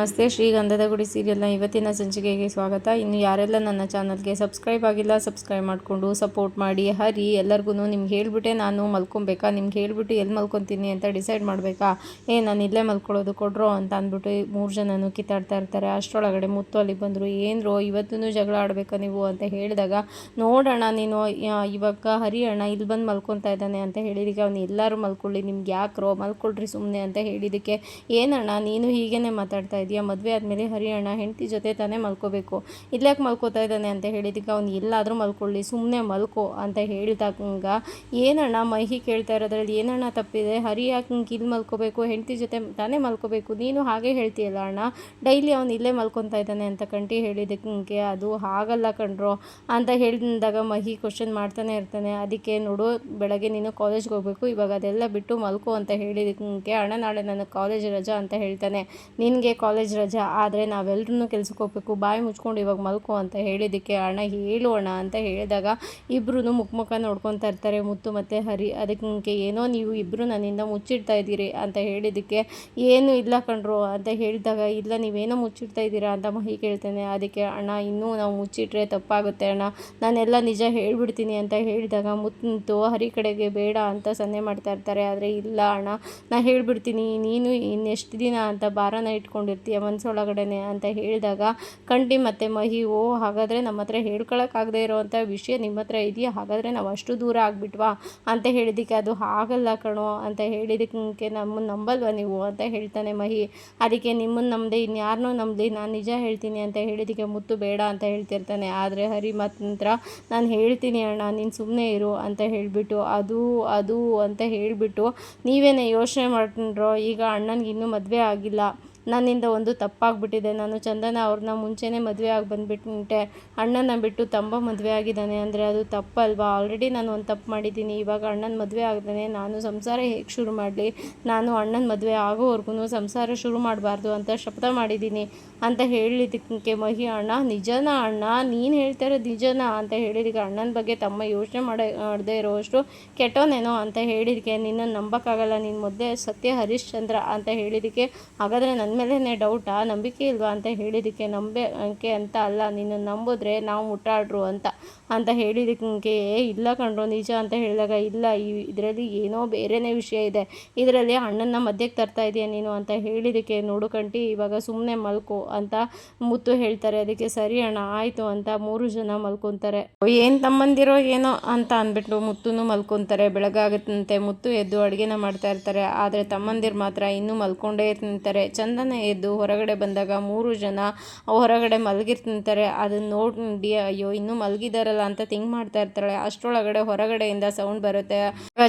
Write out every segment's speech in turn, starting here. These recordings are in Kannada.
ನಮಸ್ತೆ ಶ್ರೀಗಂಧದ ಗುಡಿ ಸೀರಿಯಲ್ನ ಇವತ್ತಿನ ಸಂಚಿಕೆಗೆ ಸ್ವಾಗತ. ಇನ್ನು ಯಾರೆಲ್ಲ ನನ್ನ ಚಾನಲ್ಗೆ ಸಬ್ಸ್ಕ್ರೈಬ್ ಆಗಿಲ್ಲ, ಸಬ್ಸ್ಕ್ರೈಬ್ ಮಾಡಿಕೊಂಡು ಸಪೋರ್ಟ್ ಮಾಡಿ, ಹರಿ. ಎಲ್ಲರಿಗೂ ನಿಮ್ಗೆ ಹೇಳ್ಬಿಟ್ಟೆ ನಾನು ಮಲ್ಕೊಬೇಕಾ ನಿಮ್ಗೆ ಹೇಳ್ಬಿಟ್ಟು ಎಲ್ಲಿ ಮಲ್ಕೊತೀನಿ ಅಂತ ಡಿಸೈಡ್ ಮಾಡಬೇಕಾ? ಏ, ನಾನು ಇಲ್ಲೇ ಮಲ್ಕೊಳ್ಳೋದು ಕೊಡ್ರೋ ಅಂತ ಅಂದ್ಬಿಟ್ಟು ಮೂರು ಜನನು ಕಿತ್ತಾಡ್ತಾ ಇರ್ತಾರೆ. ಅಷ್ಟರೊಳಗಡೆ ಮುತ್ತು ಅಲ್ಲಿಗೆ ಬಂದರು. ಏನ್ರೋ ಇವತ್ತೂ ಜಗಳ ಆಡಬೇಕಾ ನೀವು ಅಂತ ಹೇಳಿದಾಗ ನೋಡೋಣ ನೀನು ಇವಾಗ ಹರಿ ಅಣ್ಣ ಇಲ್ಲಿ ಬಂದು ಮಲ್ಕೊತಾ ಇದ್ದಾನೆ ಅಂತ ಹೇಳಿದಕ್ಕೆ ಅವ್ನು ಎಲ್ಲರೂ ಮಲ್ಕೊಳ್ಳಿ, ನಿಮ್ಗೆ ಯಾಕ್ರೋ ಮಲ್ಕೊಳ್ರಿ ಸುಮ್ಮನೆ ಅಂತ ಹೇಳಿದ್ದಕ್ಕೆ ಏನಣ್ಣ ನೀನು ಹೀಗೇನೆ ಮಾತಾಡ್ತಾ ಇದೀಯ? ಮದುವೆ ಆದಮೇಲೆ ಹರಿಯಣ್ಣ ಹೆಂಡತಿ ಜೊತೆ ತಾನೇ ಮಲ್ಕೋಬೇಕು. ಇಲ್ಲಾಕೆ ಮಲ್ಕೋತಾ ಇದ್ದಾನೆ ಅಂತ ಹೇಳಿದ್ದಕ್ಕೆ ಅವ್ನು ಎಲ್ಲಾದರೂ ಮಲ್ಕೊಳ್ಳಿ ಸುಮ್ಮನೆ ಮಲ್ಕೋ ಅಂತ ಹೇಳಿದಾಗ ಏನಣ್ಣ ಮಹಿ ಕೇಳ್ತಾ ಇರೋದ್ರಲ್ಲಿ ಏನಣ್ಣ ತಪ್ಪಿದೆ? ಹರಿ ಯಾಕೆ ಇಲ್ಲಿ ಮಲ್ಕೋಬೇಕು? ಹೆಂಡತಿ ಜೊತೆ ತಾನೇ ಮಲ್ಕೋಬೇಕು? ನೀನು ಹಾಗೆ ಹೇಳ್ತೀಯಲ್ಲ ಅಣ್ಣ? ಡೈಲಿ ಅವ್ನು ಇಲ್ಲೇ ಮಲ್ಕೊತಾ ಇದ್ದಾನೆ ಅಂತ ಕಂಟಿ ಹೇಳಿದಕ್ಕೆ ಅದು ಹಾಗಲ್ಲ ಕಣ್ರೋ ಅಂತ ಹೇಳಿದಾಗ ಮಹಿ ಕ್ವಶನ್ ಮಾಡ್ತಾನೆ ಇರ್ತಾನೆ. ಅದಕ್ಕೆ ನೋಡು, ಬೆಳಗ್ಗೆ ನೀನು ಕಾಲೇಜ್ಗೆ ಹೋಗಬೇಕು, ಇವಾಗ ಅದೆಲ್ಲ ಬಿಟ್ಟು ಮಲ್ಕೋ ಅಂತ ಹೇಳಿದಕ್ಕೆ ಅಣ್ಣ ನಾಳೆ ನನಗೆ ಕಾಲೇಜ್ ರಜಾ ಅಂತ ಹೇಳ್ತಾನೆ. ನಿನಗೆ ಕಾಲೇಜ್ ರಜಾ ಆದರೆ ನಾವೆಲ್ಲರೂ ಕೆಲ್ಸಕ್ಕೆ ಹೋಗ್ಬೇಕು, ಬಾಯಿ ಮುಚ್ಕೊಂಡು ಇವಾಗ ಮಲ್ಕೋ ಅಂತ ಹೇಳಿದ್ದಕ್ಕೆ ಅಣ್ಣ ಹೇಳು ಅಣ್ಣ ಅಂತ ಹೇಳಿದಾಗ ಇಬ್ಬರೂ ಮುಖ ಮುಖ ನೋಡ್ಕೊತಾ ಇರ್ತಾರೆ, ಮುತ್ತು ಮತ್ತು ಹರಿ. ಅದಕ್ಕೆ ಏನೋ ನೀವು ಇಬ್ಬರು ನನ್ನಿಂದ ಮುಚ್ಚಿಡ್ತಾ ಇದ್ದೀರಿ ಅಂತ ಹೇಳಿದ್ದಕ್ಕೆ ಏನು ಇಲ್ಲ ಕಣ್ರು ಅಂತ ಹೇಳಿದಾಗ, ಇಲ್ಲ ನೀವೇನೋ ಮುಚ್ಚಿಡ್ತಾ ಇದ್ದೀರಾ ಅಂತ ಮಹಿ ಕೇಳ್ತೇನೆ. ಅದಕ್ಕೆ ಅಣ್ಣ, ಇನ್ನೂ ನಾವು ಮುಚ್ಚಿಟ್ರೆ ತಪ್ಪಾಗುತ್ತೆ ಅಣ್ಣ. ನಾನೆಲ್ಲ ನಿಜ ಹೇಳ್ಬಿಡ್ತೀನಿ ಅಂತ ಹೇಳಿದಾಗ ಮುತ್ತು ಹರಿ ಕಡೆಗೆ ಬೇಡ ಅಂತ ಸನ್ನೆ ಮಾಡ್ತಾ ಇರ್ತಾರೆ. ಆದರೆ ಇಲ್ಲ ಅಣ್ಣ ನಾನು ಹೇಳ್ಬಿಡ್ತೀನಿ, ನೀನು ಇನ್ನೆಷ್ಟು ದಿನ ಅಂತ ಭಾರನ ಇಟ್ಕೊಂಡಿರ್ತೀಯ ಮನಸ್ಸೊಳಗಡೆನೆ ಅಂತ ಹೇಳಿದಾಗ ಕಂಡಿ ಮತ್ತು ಮಹಿ, ಓ ಹಾಗಾದರೆ ನಮ್ಮ ಹತ್ರ ಹೇಳ್ಕೊಳಕ್ಕಾಗದೇ ಇರೋವಂಥ ವಿಷಯ ನಿಮ್ಮ ಹತ್ರ ಇದೆಯಾ? ಹಾಗಾದರೆ ನಾವು ಅಷ್ಟು ದೂರ ಆಗಿಬಿಟ್ವಾ? ಅಂತ ಹೇಳಿದ್ದಕ್ಕೆ ಅದು ಆಗಲ್ಲ ಕಣೋ ಅಂತ ಹೇಳಿದಕ್ಕೆ ನಮ್ಮನ್ನು ನಂಬಲ್ವಾ ನೀವು ಅಂತ ಹೇಳ್ತಾನೆ ಮಹಿ. ಅದಕ್ಕೆ ನಿಮ್ಮನ್ನು ನಂಬದೆ ಇನ್ಯಾರನ್ನೂ ನಂಬಲಿ ನಾನು ನಿಜ ಹೇಳ್ತೀನಿ ಅಂತ ಹೇಳಿದ್ದಕ್ಕೆ ಮುತ್ತು ಬೇಡ ಅಂತ ಹೇಳ್ತಿರ್ತಾನೆ. ಆದರೆ ಹರಿ ಮಾತ್ರ ನಾನು ಹೇಳ್ತೀನಿ ಅಣ್ಣ, ನೀನು ಸುಮ್ಮನೆ ಇರು ಅಂತ ಹೇಳಿಬಿಟ್ಟು, ಅದು ಅದು ಅಂತ ಹೇಳಿಬಿಟ್ಟು ನೀವೇನೇ ಯೋಚನೆ ಮಾಡ್ಕೊಂಡ್ರೋ, ಈಗ ಅಣ್ಣನಿಗೆ ಇನ್ನೂ ಮದುವೆ ಆಗಿಲ್ಲ. ನನ್ನಿಂದ ಒಂದು ತಪ್ಪಾಗಿಬಿಟ್ಟಿದೆ. ನಾನು ಚಂದನ ಅವ್ರನ್ನ ಮುಂಚೆನೇ ಮದುವೆ ಆಗಿ ಬಂದುಬಿಟ್ಟೆ ಅಣ್ಣನ ಬಿಟ್ಟು ತಂಬ ಮದುವೆ ಆಗಿದ್ದಾನೆ ಅಂದರೆ ಅದು ತಪ್ಪಲ್ವಾ? ಆಲ್ರೆಡಿ ನಾನು ಒಂದು ತಪ್ಪು ಮಾಡಿದ್ದೀನಿ. ಇವಾಗ ಅಣ್ಣನ ಮದುವೆ ಆಗ್ತಾನೆ ನಾನು ಸಂಸಾರ ಹೇಗೆ ಶುರು ಮಾಡಲಿ? ನಾನು ಅಣ್ಣನ ಮದುವೆ ಆಗೋವರೆಗೂ ಸಂಸಾರ ಶುರು ಮಾಡಬಾರ್ದು ಅಂತ ಶಪಥ ಮಾಡಿದ್ದೀನಿ ಅಂತ ಹೇಳಿದ್ದಕ್ಕೆ ಮಹಿ ಅಣ್ಣ, ನಿಜನಾ ಅಣ್ಣ, ನೀನು ಹೇಳ್ತಾ ನಿಜನಾ? ಅಂತ ಹೇಳಿದಕ್ಕೆ ಅಣ್ಣನ ಬಗ್ಗೆ ತಮ್ಮ ಯೋಚನೆ ಮಾಡ, ಮಾಡದೇ ಇರೋವಷ್ಟು ಕೆಟ್ಟೋನೇನೋ ಅಂತ ಹೇಳಿದಕ್ಕೆ ನಿನ್ನನ್ನು ನಂಬೋಕ್ಕಾಗಲ್ಲ. ನಿನ್ನ ಮೊದಲೇ ಸತ್ಯ ಹರಿಶ್ಚಂದ್ರ ಅಂತ ಹೇಳಿದಕ್ಕೆ ಹಾಗಾದರೆ ನನ್ನ ಮೇಲೇ ಡೌಟಾ? ನಂಬಿಕೆ ಇಲ್ವಾ ಅಂತ ಹೇಳಿದ್ದಕ್ಕೆ ನಂಬಿಕೆ ಅಂತ ಅಲ್ಲ. ನೀನು ನಂಬಿದ್ರೆ ನಾವು ಮುಟ್ಟಾಡ್ರು ಅಂತ ಅಂತ ಹೇಳಿದಕ್ಕೆ "ಏ, ಇಲ್ಲ ಕಣ್ರು ನಿಜ ಅಂತ ಹೇಳಿದಾಗ ಇಲ್ಲ ಈ ಇದರಲ್ಲಿ ಏನೋ ಬೇರೆನೇ ವಿಷಯ ಇದೆ. ಇದರಲ್ಲಿ ಅಣ್ಣನ ಮಧ್ಯಕ್ಕೆ ತರ್ತಾ ಇದೆಯಾ ನೀನು ಅಂತ ಹೇಳಿದ್ದಕ್ಕೆ ನೋಡು ಕಂಟಿ ಇವಾಗ ಸುಮ್ಮನೆ ಮಲ್ಕೋ ಅಂತ ಮುತ್ತು ಹೇಳ್ತಾರೆ. ಅದಕ್ಕೆ ಸರಿ ಅಣ್ಣ ಆಯಿತು ಅಂತ ಮೂರು ಜನ ಮಲ್ಕೊತಾರೆ. ಏನು ತಮ್ಮಂದಿರೋ ಏನೋ ಅಂತ ಅಂದ್ಬಿಟ್ಟು ಮುತ್ತೂ ಮಲ್ಕೊತಾರೆ. ಬೆಳಗಾಗುತ್ತಂತೆ ಮುತ್ತು ಎದ್ದು ಅಡುಗೆನ ಮಾಡ್ತಾ ಇರ್ತಾರೆ. ಆದರೆ ತಮ್ಮಂದಿರು ಮಾತ್ರ ಇನ್ನೂ ಮಲ್ಕೊಂಡೇ ತಿಂತಾರೆ ಚಂದನ ಎದ್ದು ಹೊರಗಡೆ ಬಂದಾಗ ಮೂರು ಜನ ಹೊರಗಡೆ ಮಲಗಿರ್ತಿರ್ತಾರೆ ಅದನ್ನ ನೋಡಿ ಅಯ್ಯೋ, ಇನ್ನೂ ಮಲಗಿದಾರಲ್ಲ ಅಂತ ಥಿಂಕ್ ಮಾಡ್ತಾ ಇರ್ತಾಳೆ. ಅಷ್ಟರೊಳಗಡೆ ಹೊರಗಡೆಯಿಂದ ಸೌಂಡ್ ಬರುತ್ತೆ.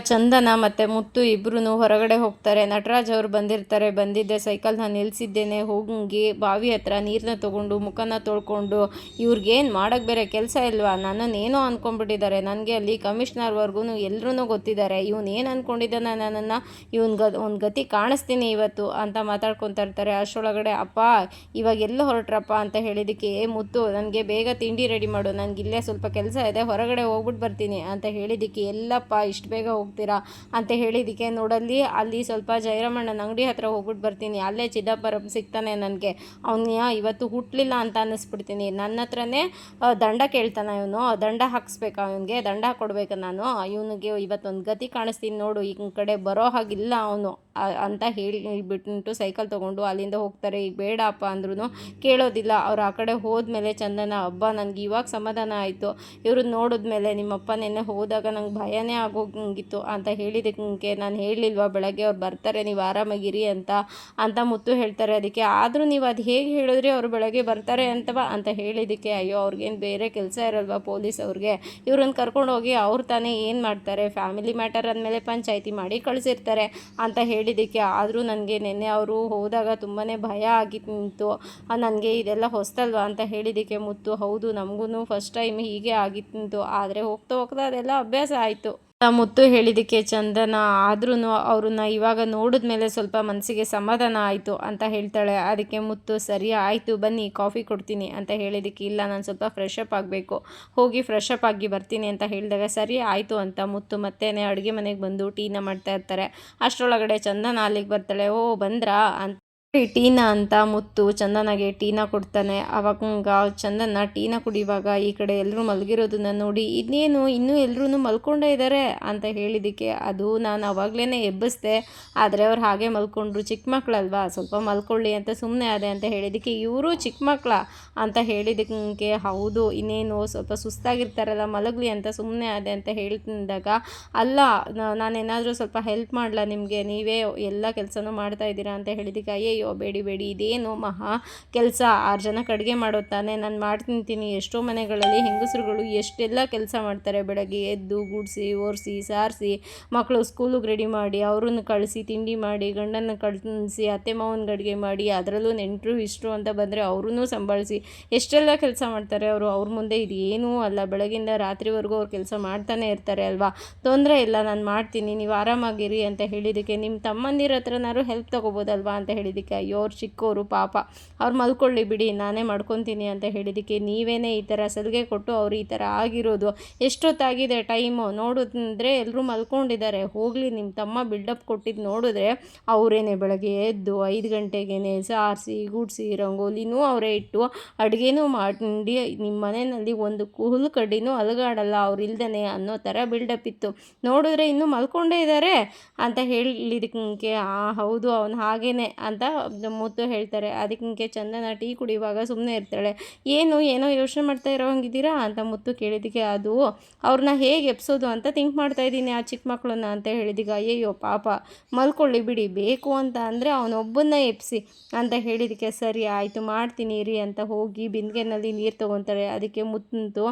ಚಂದನ ಮತ್ತೆ ಮುತ್ತು ಇಬ್ರು ಹೊರಗಡೆ ಹೋಗ್ತಾರೆ. ನಟರಾಜ್ ಅವರು ಬಂದಿರ್ತಾರೆ. ಬಂದಿದ್ದೆ, ಸೈಕಲ್ ನಾನು ನಿಲ್ಸಿದ್ದೇನೆ, ಹೋಗಿ ಬಾವಿ ಹತ್ರ ನೀರನ್ನ ತಗೊಂಡು, ಮುಖನ ತೊಳ್ಕೊಂಡು. ಇವ್ರಿಗೇನು ಮಾಡೋಕ್ಕೆ ಬೇರೆ ಕೆಲಸ ಇಲ್ವಾ? ನನ್ನನ್ನು ಏನೋ ಅಂದ್ಕೊಂಡ್ಬಿಟ್ಟಿದ್ದಾರೆ ನನಗೆ ಅಲ್ಲಿ ಕಮಿಷ್ನರ್ವರೆಗೂ ಎಲ್ಲರೂ ಗೊತ್ತಿದ್ದಾರೆ. ಇವನು ಏನು ಅಂದ್ಕೊಂಡಿದ್ದಾನೆ ನನ್ನನ್ನು? ಇವನ್ ಗ ಒಂದು ಗತಿ ಕಾಣಿಸ್ತೀನಿ ಇವತ್ತು ಅಂತ ಮಾತಾಡ್ಕೊತಾ ಅಷ್ಟರೊಳಗಡೆ ಅಪ್ಪ, ಇವಾಗ ಎಲ್ಲ ಹೊರಟ್ರಪ್ಪ ಅಂತ ಹೇಳಿದಕ್ಕೆ ಏ ಮುತ್ತು, ನನಗೆ ಬೇಗ ತಿಂಡಿ ರೆಡಿ ಮಾಡು, ನನಗೆ ಇಲ್ಲೇ ಸ್ವಲ್ಪ ಕೆಲಸ ಇದೆ, ಹೊರಗಡೆ ಹೋಗ್ಬಿಟ್ಟು ಬರ್ತೀನಿ ಅಂತ ಹೇಳಿದ್ದಕ್ಕೆ, ಎಲ್ಲಪ್ಪ, ಇಷ್ಟು ಬೇಗ ಹೋಗ್ತೀರಾ? ಅಂತ ಹೇಳಿದಕ್ಕೆ ನೋಡಲ್ಲಿ ಅಲ್ಲಿ ಸ್ವಲ್ಪ ಜಯರಾಮಣ್ಣನ ಅಂಗಡಿ ಹತ್ರ ಹೋಗ್ಬಿಟ್ಟು ಬರ್ತೀನಿ. ಅಲ್ಲೇ ಚಿದಂಬರಂ ಸಿಗ್ತಾನೆ ನನಗೆ. ಅವನ ಇವತ್ತು ಹುಟ್ಟಲಿಲ್ಲ ಅಂತ ಅನ್ನಿಸ್ಬಿಡ್ತೀನಿ. ನನ್ನ ಹತ್ರನೇ ದಂಡ ಕೇಳ್ತಾನೆ ಇವನು. ದಂಡ ಹಾಕಿಸ್ಬೇಕಾ ಅವನಿಗೆ ದಂಡ ಕೊಡ್ಬೇಕು ನಾನು. ಇವನಿಗೆ ಇವತ್ತೊಂದು ಗತಿ ಕಾಣಿಸ್ತೀನಿ ನೋಡು, ಈ ಕಡೆ ಬರೋ ಹಾಗಿಲ್ಲ ಅವನು ಅಂತ ಹೇಳಿಬಿಟ್ಟು ಸೈಕಲ್ ತೊಗೊಂಡು ಅಲ್ಲಿಂದ ಹೋಗ್ತಾರೆ, ಈಗ ಬೇಡಪ್ಪ ಅಂದ್ರೂ ಕೇಳೋದಿಲ್ಲ. ಅವ್ರು ಆ ಕಡೆ ಹೋದ್ಮೇಲೆ ಚಂದನ ಹಬ್ಬ ನನಗೆ ಇವಾಗ ಸಮಾಧಾನ ಆಯಿತು. ಇವರು ನೋಡಿದ್ಮೇಲೆ ನಿಮ್ಮಪ್ಪ ನಿನ್ನೆ ಹೋದಾಗ ನಂಗೆ ಭಯನೇ ಆಗೋಗಿತ್ತು ಅಂತ ಹೇಳಿದಕ್ಕೆ ನಾನು ಹೇಳಿಲ್ವಾ ಬೆಳಗ್ಗೆ ಅವ್ರು ಬರ್ತಾರೆ, ನೀವು ಆರಾಮಾಗಿರಿ ಅಂತ ಅಂತ ಮುತ್ತು ಹೇಳ್ತಾರೆ. ಅದಕ್ಕೆ, ಆದರೂ ನೀವು ಅದು ಹೇಗೆ ಹೇಳಿದ್ರಿ ಅವರು ಬೆಳಗ್ಗೆ ಬರ್ತಾರೆ ಅಂತವಾ? ಅಂತ ಹೇಳಿದ್ದಕ್ಕೆ, ಅಯ್ಯೋ, ಅವ್ರಿಗೇನು ಬೇರೆ ಕೆಲಸ ಇರಲ್ವಾ ಪೊಲೀಸ್ ಅವ್ರಿಗೆ? ಇವ್ರನ್ನ ಕರ್ಕೊಂಡು ಹೋಗಿ ಅವ್ರು ತಾನೇ ಏನು ಮಾಡ್ತಾರೆ? ಫ್ಯಾಮಿಲಿ ಮ್ಯಾಟರ್ ಅಂದಮೇಲೆ ಪಂಚಾಯಿತಿ ಮಾಡಿ ಕಳಿಸಿರ್ತಾರೆ ಅಂತ ಹೇಳಿದ್ದಕ್ಕೆ, ಆದರೂ ನನಗೆ ನಿನ್ನೆ ಅವರು ಹೋದಾಗ ತುಂಬಾ ಭಯ ಆಗಿತ್ತು ನನಗೆ ಇದೆಲ್ಲ ಹೊಸ್ತಲ್ವಾ ಅಂತ ಹೇಳಿದ್ದಕ್ಕೆ ಮುತ್ತು. ಹೌದು ನಮಗೂ ಫಸ್ಟ್ ಟೈಮ್ ಹೀಗೆ ಆಗಿತ್ತು ಆದರೆ ಹೋಗ್ತಾ ಹೋಗ್ತಾ ಅದೆಲ್ಲ ಅಭ್ಯಾಸ ಆಯಿತು. ಮುತ್ತು ಹೇಳಿದ್ದಕ್ಕೆ ಚಂದನ ಆದ್ರೂ ಅವ್ರನ್ನ ಇವಾಗ ನೋಡಿದ್ಮೇಲೆ ಸ್ವಲ್ಪ ಮನಸ್ಸಿಗೆ ಸಮಾಧಾನ ಆಯಿತು ಅಂತ ಹೇಳ್ತಾಳೆ. ಅದಕ್ಕೆ ಮುತ್ತು, ಸರಿ, ಆಯಿತು, ಬನ್ನಿ ಕಾಫಿ ಕೊಡ್ತೀನಿ ಅಂತ ಹೇಳಿದ್ದಕ್ಕೆ ಇಲ್ಲ, ನಾನು ಸ್ವಲ್ಪ ಫ್ರೆಶ್ ಅಪ್ ಆಗಬೇಕು. ಹೋಗಿ ಫ್ರೆಶ್ ಅಪ್ ಆಗಿ ಬರ್ತೀನಿ ಅಂತ ಹೇಳಿದಾಗ, ಸರಿ, ಆಯಿತು ಅಂತ ಮುತ್ತು ಮತ್ತೇನೆ ಅಡುಗೆ ಮನೆಗೆ ಬಂದು ಟೀನ ಮಾಡ್ತಾ ಇರ್ತಾರೆ. ಅಷ್ಟರೊಳಗಡೆ ಚಂದನ ಅಲ್ಲಿಗೆ ಬರ್ತಾಳೆ, ಓ, ಬಂದ್ರಾ ಅಂತ ಟೀನಾ ಅಂತ ಮುತ್ತು ಚಂದನಗೆ ಟೀನಾ ಕೊಡ್ತಾನೆ. ಅವಾಗ ಚಂದನ ಟೀನಾ ಕುಡಿಯುವಾಗ ಈ ಕಡೆ ಎಲ್ಲರೂ ಮಲಗಿರೋದನ್ನ ನೋಡಿ ಇನ್ನೇನು ಇನ್ನೂ ಎಲ್ಲರೂ ಮಲ್ಕೊಂಡೇ ಇದ್ದಾರೆ ಅಂತ ಹೇಳಿದ್ದಕ್ಕೆ ಅದು ನಾನು ಅವಾಗಲೇ ಎಬ್ಬಿಸ್ದೆ. ಆದರೆ ಅವ್ರು ಹಾಗೆ ಮಲ್ಕೊಂಡ್ರು. ಚಿಕ್ಕ ಮಕ್ಕಳಲ್ವಾ ಸ್ವಲ್ಪ ಮಲ್ಕೊಳ್ಳಿ ಅಂತ ಸುಮ್ಮನೆ ಅದೇ ಅಂತ ಹೇಳಿದ್ದಕ್ಕೆ ಇವರು ಚಿಕ್ಕ ಮಕ್ಕಳ ಅಂತ ಹೇಳಿದಕ್ಕೆ ಹೌದು, ಇನ್ನೇನು ಸ್ವಲ್ಪ ಸುಸ್ತಾಗಿರ್ತಾರಲ್ಲ, ಮಲಗಲಿ ಅಂತ ಸುಮ್ಮನೆ ಅದೇ ಅಂತ ಹೇಳಿದಾಗ ಅಲ್ಲ ನಾನೇನಾದರೂ ಸ್ವಲ್ಪ ಹೆಲ್ಪ್ ಮಾಡಲ ನಿಮಗೆ? ನೀವೇ ಎಲ್ಲ ಕೆಲಸನೂ ಮಾಡ್ತಾ ಇದ್ದೀರಾ ಅಂತ ಹೇಳಿದ್ದಕ್ಕೆ ಅಯ್ಯಯ್ಯೋ ಬೇಡಿ ಬೇಡಿ, ಇದೇನು ಮಹಾ ಕೆಲಸ. ಆರು ಜನಕ್ಕೆ ಅಡುಗೆ ಮಾಡೋ ನಾನು ಮಾಡ್ತಿಂತೀನಿ ಎಷ್ಟೋ ಮನೆಗಳಲ್ಲಿ ಹೆಂಗಸರುಗಳು ಎಷ್ಟೆಲ್ಲ ಕೆಲಸ ಮಾಡ್ತಾರೆ. ಬೆಳಗ್ಗೆ ಎದ್ದು, ಗುಡಿಸಿ, ಓರಿಸಿ, ಸಾರಿಸಿ ಮಕ್ಕಳು ಸ್ಕೂಲಿಗೆ ರೆಡಿ ಮಾಡಿ, ಅವ್ರನ್ನ ಕಳಿಸಿ, ತಿಂಡಿ ಮಾಡಿ ಗಂಡನ ಕಳಿಸಿ, ಅತ್ತೆ ಮಾವನಿಗೆ ಅಡುಗೆ ಮಾಡಿ, ಅದರಲ್ಲೂ ನೆಂಟರು ಇಷ್ಟು ಅಂತ ಬಂದರೆ ಅವ್ರೂ ಸಂಭಾಳಿಸಿ. ಎಷ್ಟೆಲ್ಲ ಕೆಲಸ ಮಾಡ್ತಾರೆ ಅವರು. ಅವ್ರ ಮುಂದೆ ಇದು ಏನೂ ಅಲ್ಲ. ಬೆಳಗಿಂದ ರಾತ್ರಿವರೆಗೂ ಅವ್ರು ಕೆಲಸ ಮಾಡ್ತಾನೆ ಇರ್ತಾರೆ ಅಲ್ವಾ? ತೊಂದರೆ ಇಲ್ಲ. ನಾನು ಮಾಡ್ತೀನಿ. ನೀವು ಆರಾಮಾಗಿರಿ ಅಂತ ಹೇಳಿದ್ದಕ್ಕೆ ನಿಮ್ಮ ತಮ್ಮಂದಿರ ಹತ್ರನಾದ್ರು ಹೆಲ್ಪ್ ತೊಗೋಬೋದಲ್ವಾ ಅಂತ ಹೇಳಿದ್ದಕ್ಕೆ ಅಯ್ಯೋ ಅವ್ರು ಚಿಕ್ಕವರು ಪಾಪ. ಅವ್ರು ಮಲ್ಕೊಳ್ಳಿ ಬಿಡಿ, ನಾನೇ ಮಾಡ್ಕೊತೀನಿ ಅಂತ ಹೇಳಿದ್ದಕ್ಕೆ ನೀವೇನೇ ಈ ಥರ ಸಲಿಗೆ ಕೊಟ್ಟು ಅವ್ರು ಈ ಥರ ಆಗಿರೋದು. ಎಷ್ಟೊತ್ತಾಗಿದೆ ಟೈಮು? ನೋಡಿದ್ರೆ ಎಲ್ಲರೂ ಮಲ್ಕೊಂಡಿದ್ದಾರೆ. ಹೋಗಲಿ ನಿಮ್ಮ ತಮ್ಮ ಬಿಲ್ಡಪ್ ಕೊಟ್ಟಿದ್ದು ನೋಡಿದ್ರೆ ಅವರೇನೆ ಬೆಳಗ್ಗೆ ಎದ್ದು ಐದು ಗಂಟೆಗೇನೆ ಸಾರಿಸಿ ಗುಡಿಸಿ, ರಂಗೋಲಿನೂ ಅವರೇ ಇಟ್ಟು ಅಡುಗೆನೂ ಮಾಡಿ ನಿಮ್ಮ ಮನೆಯಲ್ಲಿ ಒಂದು ಹುಲ್ಲು ಕಡ್ಡಿನೂ ಅಲಗಾಡಲ್ಲ ಅವ್ರು ಇಲ್ದೇ ಅನ್ನೋ ಥರ ಬಿಲ್ಡಪ್ ಇತ್ತು. ನೋಡಿದ್ರೆ ಇನ್ನೂ ಮಲ್ಕೊಂಡೇ ಇದ್ದಾರೆ ಅಂತ ಹೇಳಿದಕ್ಕೆ ಆ, ಹೌದು, ಅವನು ಹಾಗೇನೆ ಅಂತ ಮುತ್ತು ಹೇಳ್ತಾರೆ. ಅದಕ್ಕೆ ಚಂದನ ಟೀ ಕುಡಿಯುವಾಗ ಸುಮ್ಮನೆ ಇರ್ತಾಳೆ. ಏನು, ಏನೋ ಯೋಚನೆ ಮಾಡ್ತಾ ಇರೋ ಹಂಗಿದ್ದೀರಾ ಅಂತ ಮುತ್ತು ಕೇಳಿದಕ್ಕೆ ಅದು, ಅವ್ರನ್ನ ಹೇಗೆ ಎಪ್ಸೋದು ಅಂತ ಥಿಂಕ್ ಮಾಡ್ತಾ ಇದ್ದೀನಿ ಆ ಚಿಕ್ಕ ಮಕ್ಕಳನ್ನ ಅಂತ ಹೇಳಿದೀಗ. ಅಯ್ಯಯ್ಯೋ, ಪಾಪ. ಮಲ್ಕೊಳ್ಳಿ ಬಿಡಿ. ಬೇಕು ಅಂತ ಅಂದರೆ ಅವನೊಬ್ಬನ್ನ ಎಪ್ಸಿ ಅಂತ ಹೇಳಿದಕ್ಕೆ ಸರಿ, ಆಯಿತು, ಮಾಡ್ತೀನಿ ರೀ ಅಂತ ಹೋಗಿ ಬಿಂದಿಗೆನಲ್ಲಿ ನೀರು ತೊಗೊತಾರೆ. ಅದಕ್ಕೆ ಮುತ್ತು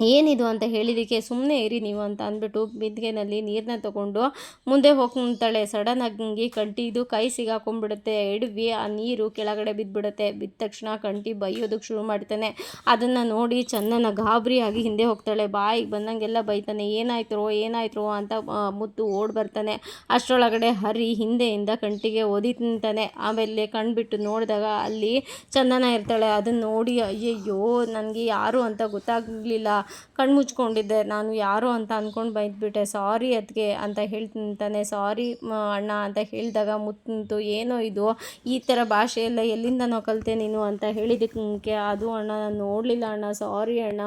ಏನಿದು ಅಂತ ಹೇಳಿದಕ್ಕೆ ಸುಮ್ಮನೆ ಇರಿ ನೀವು ಅಂತ ಅಂದ್ಬಿಟ್ಟು ಬಿಂದಿಗೆನಲ್ಲಿ ನೀರನ್ನ ತಗೊಂಡು ಮುಂದೆ ಹೋಗ್ತಾಳೆ ಸಡನ್ನಾಗಿ ಕಂಟಿದು ಕೈ ಸಿಗಾಕೊಂಡ್ಬಿಡುತ್ತೆ. ಎಡವಿ ಆ ನೀರು ಕೆಳಗಡೆ ಬಿದ್ದುಬಿಡುತ್ತೆ ಬಿದ್ದ ತಕ್ಷಣ ಕಂಟಿ ಬೈಯೋದಕ್ಕೆ ಶುರು ಮಾಡ್ತಾನೆ. ಅದನ್ನು ನೋಡಿ ಚಂದನ ಗಾಬರಿಯಾಗಿ ಹಿಂದೆ ಹೋಗ್ತಾಳೆ. ಬಾಯಿಗೆ ಬಂದಂಗೆಲ್ಲ ಬೈತಾನೆ. ಏನಾಯ್ತರೋ ಏನಾಯ್ತರೋ ಅಂತ ಮುತ್ತು ಓಡ್ ಬರ್ತಾನೆ. ಅಷ್ಟರೊಳಗಡೆ ಹರಿ ಹಿಂದೆಯಿಂದ ಕಂಟಿಗೆ ಓದಿ ತಿಂತಾನೆ. ಆಮೇಲೆ ಕಣ್ಬಿಟ್ಟು ನೋಡಿದಾಗ ಅಲ್ಲಿ ಚಂದನ ಇರ್ತಾಳೆ. ಅದನ್ನು ನೋಡಿ, ಅಯ್ಯಯ್ಯೋ, ನನಗೆ ಯಾರು ಅಂತ ಗೊತ್ತಾಗಲಿಲ್ಲ. ಕಣ್ಣು ಮುಚ್ಕೊಂಡಿದ್ದೆ. ನಾನು ಯಾರು ಅಂತ ಅಂದ್ಕೊಂಡು ಬೈದ್ಬಿಟ್ಟೆ. ಸಾರಿ ಅದಕ್ಕೆ ಅಂತ ಹೇಳ್ತಾನೆ ಸಾರಿ ಅಣ್ಣ ಅಂತ ಹೇಳಿದಾಗ ಮುತ್ತಂತು ಏನೋ ಇದು? ಈ ಥರ ಭಾಷೆಯೆಲ್ಲ ಎಲ್ಲಿಂದ ನಾವು ಕಲಿತೆ ನೀನು? ಅಂತ ಹೇಳಿದಕ್ಕೆ ಅದು ಅಣ್ಣ, ನಾನು ನೋಡಲಿಲ್ಲ ಅಣ್ಣ. ಸಾರಿ ಅಣ್ಣ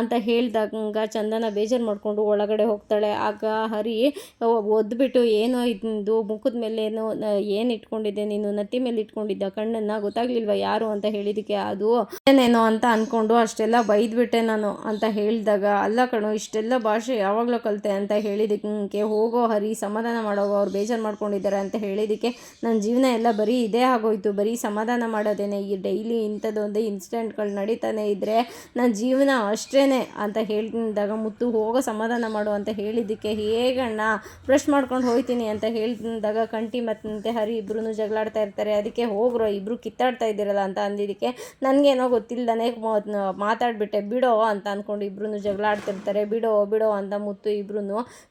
ಅಂತ ಹೇಳಿದಾಗ ಚಂದನ ಬೇಜಾರು ಮಾಡಿಕೊಂಡು ಒಳಗಡೆ ಹೋಗ್ತಾಳೆ. ಆಗ ಹರಿ ಒದ್ಬಿಟ್ಟು, ಏನೋ ಇದು? ಮುಖದ ಮೇಲೆ ಏನೋ ಏನು ಇಟ್ಕೊಂಡಿದ್ದೆ ನೀನು? ನತ್ತಿ ಮೇಲೆ ಇಟ್ಕೊಂಡಿದ್ದ ಕಣ್ಣನ್ನು ಗೊತ್ತಾಗ್ಲಿಲ್ವ ಯಾರು? ಅಂತ ಹೇಳಿದಕ್ಕೆ, ಅದು ಏನೇನೋ ಅಂತ ಅಂದ್ಕೊಂಡು ಅಷ್ಟೆಲ್ಲ ಬೈದ್ಬಿಟ್ಟೆ ನಾನು ಅಂತ ಹೇಳಿ ಹೇಳಿದಾಗ, ಅಲ್ಲ ಕಣೋ, ಇಷ್ಟೆಲ್ಲ ಭಾಷೆ ಯಾವಾಗಲೂ ಕಲಿತೆ ಅಂತ ಹೇಳಿದಕ್ಕೆ ಹೋಗೋ ಹರಿ ಸಮಾಧಾನ ಮಾಡೋಗೋ ಅವ್ರು ಬೇಜಾರು ಮಾಡ್ಕೊಂಡಿದ್ದಾರೆ ಅಂತ ಹೇಳಿದಕ್ಕೆ ನನ್ನ ಜೀವನ ಎಲ್ಲ ಬರೀ ಇದೇ ಆಗೋಯ್ತು. ಬರೀ ಸಮಾಧಾನ ಮಾಡೋದೇನೆ, ಈ ಡೈಲಿ ಇಂಥದ್ದೊಂದು ಇನ್ಸಿಡೆಂಟ್ಗಳು ನಡೀತಾನೆ ಇದ್ದರೆ ನನ್ನ ಜೀವನ ಅಷ್ಟೇ ಅಂತ ಹೇಳಿದಾಗ, ಮುತ್ತು ಹೋಗೋ ಸಮಾಧಾನ ಮಾಡು ಅಂತ ಹೇಳಿದ್ದಕ್ಕೆ ಹೇಗಣ್ಣ ಬ್ರಷ್ ಮಾಡ್ಕೊಂಡು ಹೋಗ್ತೀನಿ ಅಂತ ಹೇಳಿದಾಗ ಕಂಟಿ ಮತ್ತು ಹರಿ ಇಬ್ಬರೂ ಜಗಳಾಡ್ತಾ ಇರ್ತಾರೆ. ಅದಕ್ಕೆ ಹೋಗ್ರೋ ಇಬ್ಬರು ಕಿತ್ತಾಡ್ತಾ ಇದ್ದೀರಲ್ಲ ಅಂತ ಅಂದಿದ್ದಕ್ಕೆ, ನನಗೇನೋ ಗೊತ್ತಿಲ್ಲದೇ ಮಾತಾಡ್ಬಿಟ್ಟೆ, ಬಿಡೋ ಅಂತ ಅಂದ್ಕೊಂಡು ಇಬ್ರು ಜಗಳ ಆಡ್ತಿರ್ತಾರೆ ಬಿಡೋ ಬಿಡೋ ಅಂತ ಮುತ್ತು ಇಬ್ರು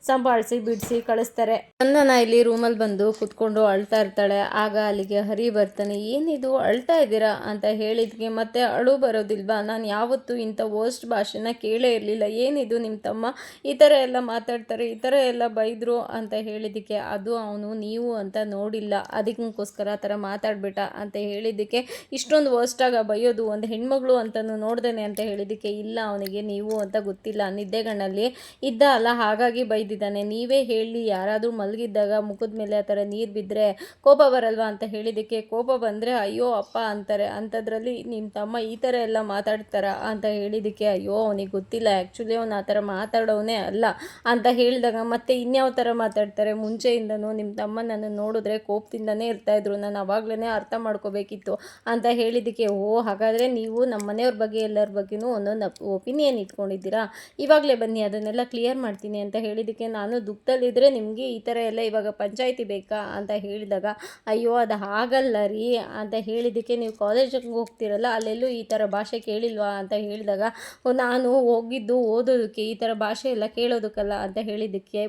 ಸಂಭಾಳಿಸಿ, ಬಿಡಿಸಿ ಕಳಿಸ್ತಾರೆ. ಚಂದನ ಇಲ್ಲಿ ರೂಮಲ್ಲಿ ಬಂದು ಕುತ್ಕೊಂಡು ಅಳ್ತಾ ಇರ್ತಾಳೆ. ಆಗ ಅಲ್ಲಿಗೆ ಹರಿ ಬರ್ತಾನೆ, ಏನಿದು? ಅಳ್ತಾ ಇದ್ದೀರಾ? ಅಂತ ಹೇಳಿದ್ಗೆ ಮತ್ತೆ ಅಳು ಬರೋದಿಲ್ವಾ? ನಾನು ಯಾವತ್ತೂ ಇಂಥ ವರ್ಸ್ಟ್ ಭಾಷೆನ ಕೇಳೇ ಇರಲಿಲ್ಲ. ಏನಿದು? ನಿಮ್ಮ ತಮ್ಮ ಈ ಥರ ಎಲ್ಲ ಮಾತಾಡ್ತಾರೆ, ಈ ಥರ ಎಲ್ಲ ಬೈದರು ಅಂತ ಹೇಳಿದ್ದಕ್ಕೆ ಅದು ಅವನು ನೀವು ಅಂತ ನೋಡಿಲ್ಲ. ಅದಕ್ಕೋಸ್ಕರ ಆ ಥರ ಮಾತಾಡ್ಬಿಟ್ಟ ಅಂತ ಹೇಳಿದ್ದಕ್ಕೆ ಇಷ್ಟೊಂದು ವರ್ಸ್ಟಾಗ ಬೈಯೋದು ಒಂದು ಹೆಣ್ಮಗಳು ಅಂತಲೂ ನೋಡ್ದೇನೆ ಅಂತ ಹೇಳಿದ್ದಕ್ಕೆ ಇಲ್ಲ, ಅವನಿಗೆ ನೀವು ಅಂತ ಗೊತ್ತಿಲ್ಲ. ನಿದ್ದೆಗಣ್ಣಲ್ಲಿ ಇದ್ದ ಅಲ್ಲ, ಹಾಗಾಗಿ ಬೈದಿದ್ದಾನೆ. ನೀವೇ ಹೇಳಿ, ಯಾರಾದರೂ ಮಲಗಿದ್ದಾಗ ಮುಖದ ಮೇಲೆ ಆ ಥರ ನೀರು ಬಿದ್ದರೆ ಕೋಪ ಬರಲ್ವಾ ಅಂತ ಹೇಳಿದ್ದಕ್ಕೆ ಕೋಪ ಬಂದರೆ, ಅಯ್ಯೋ ಅಪ್ಪ ಅಂತಾರೆ. ಅಂಥದ್ರಲ್ಲಿ ನಿಮ್ಮ ತಮ್ಮ ಈ ಥರ ಎಲ್ಲ ಮಾತಾಡ್ತಾರ ಅಂತ ಹೇಳಿದ್ದಕ್ಕೆ, ಅಯ್ಯೋ, ಅವನಿಗೆ ಗೊತ್ತಿಲ್ಲ. ಆ್ಯಕ್ಚುಲಿ ಅವನು ಆ ಥರ ಮಾತಾಡೋನೇ ಅಲ್ಲ ಅಂತ ಹೇಳಿದಾಗ ಮತ್ತೆ ಇನ್ಯಾವ ಥರ ಮಾತಾಡ್ತಾರೆ? ಮುಂಚೆಯಿಂದನೂ ನಿಮ್ಮ ತಮ್ಮ ನನ್ನ ನೋಡಿದ್ರೆ ಕೋಪದಿಂದನೇ ಇರ್ತಾಯಿದ್ರು ನಾನು ಅವಾಗಲೇ ಅರ್ಥ ಮಾಡ್ಕೋಬೇಕಿತ್ತು ಅಂತ ಹೇಳಿದ್ದಕ್ಕೆ, ಓ, ಹಾಗಾದರೆ ನೀವು ನಮ್ಮ ಮನೆಯವ್ರ ಬಗ್ಗೆ, ಎಲ್ಲರ ಬಗ್ಗೆನೂ ಒಂದೊಂದು ಒಪಿನಿಯನ್ ಇಟ್ಕೊಂಡಿದ್ದೀರಾ? ಇವಾಗಲೇ ಬನ್ನಿ, ಅದನ್ನೆಲ್ಲ ಕ್ಲಿಯರ್ ಮಾಡ್ತೀನಿ ಅಂತ ಹೇಳಿದ್ದಕ್ಕೆ ನಾನು ದುಃಖದಲ್ಲಿದ್ದರೆ ನಿಮಗೆ ಈ ಥರ ಎಲ್ಲ ಇವಾಗ ಪಂಚಾಯಿತಿ ಬೇಕಾ ಅಂತ ಹೇಳಿದಾಗ, ಅಯ್ಯೋ, ಅದು ಆಗಲ್ಲ ರೀ ಅಂತ ಹೇಳಿದ್ದಕ್ಕೆ ನೀವು ಕಾಲೇಜಿಗೆ ಹೋಗ್ತಿರಲ್ಲ, ಅಲ್ಲೆಲ್ಲೂ ಈ ಥರ ಭಾಷೆ ಕೇಳಿಲ್ವಾ ಅಂತ ಹೇಳಿದಾಗ ನಾನು ಹೋಗಿದ್ದು ಓದೋದಕ್ಕೆ ಈ ಥರ ಭಾಷೆ ಎಲ್ಲ ಕೇಳೋದಕ್ಕಲ್ಲ ಅಂತ ಹೇಳಿದ್ದಕ್ಕೆ